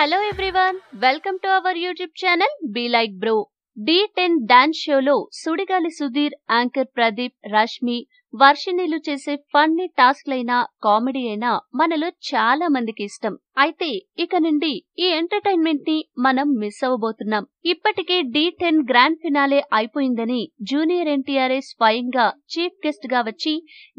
Hello everyone welcome to our YouTube channel be like bro Dhee ten dance షోలో Sudigali Sudheer anchor Pradeep Rashmi వర్షిణిలు చేసే funny టాస్క్లైనా comedy అయినా మనలో చాలా మందికి ఇష్టం. అయితే ఇక నుండి ఈ ఎంటర్టైన్మెంట్ని మనం మిస్ అవ్వబోతున్నాం. ఇప్పటికే డి టెన్ గ్రాండ్ ఫినాలే అయిపోయిందని జూనియర్ ఎన్టీఆర్ఏ స్వయంగా చీఫ్ గెస్ట్గా వచ్చి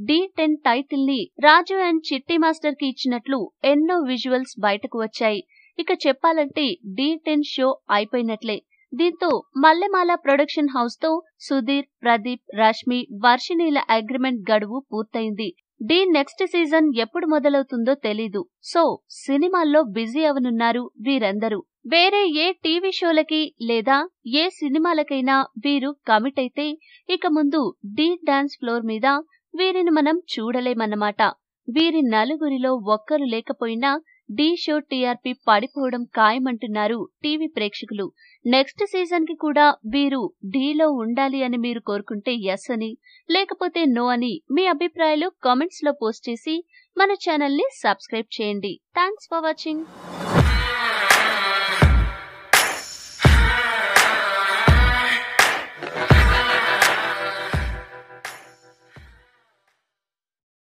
డి టెన్ టైటిల్ని రాజు అండ్ చిట్టి మాస్టర్కి ఇచ్చినట్లు ఎన్నో విజువల్స్ బయటకు వచ్చాయి. ఇక చెప్పాలంటే డి టెన్ షో అయిపోయినట్లే. దీంతో మల్లెమాల ప్రొడక్షన్ హౌస్తో సుధీర్ ప్రదీప్ రష్మి వర్షిణీల అగ్రిమెంట్ గడువు పూర్తయింది. డి నెక్స్ట్ సీజన్ ఎప్పుడు మొదలవుతుందో తెలీదు. సో సినిమాల్లో బిజీ అవనున్నారు వీరందరూ. వేరే ఏ టీవీ షోలకి లేదా ఏ సినిమాలకైనా వీరు కమిట్ అయితే ఇక ముందు డి డాన్స్ ఫ్లోర్ మీద వీరిని మనం చూడలేమన్నమాట. వీరి నలుగురిలో ఒక్కరు లేకపోయినా డి షో టీఆర్పీ పడిపోవడం ఖాయమంటున్నారు టీవీ ప్రేక్షకులు. నెక్స్ట్ సీజన్కి కూడా వీరు డీలో ఉండాలి అని మీరు కోరుకుంటే ఎస్ అని లేకపోతే నో అని మీ అభిప్రాయాలు కామెంట్స్లో పోస్ట్ చేసి మన ఛానల్ని సబ్స్క్రైబ్ చేయండి. Thanks for watching.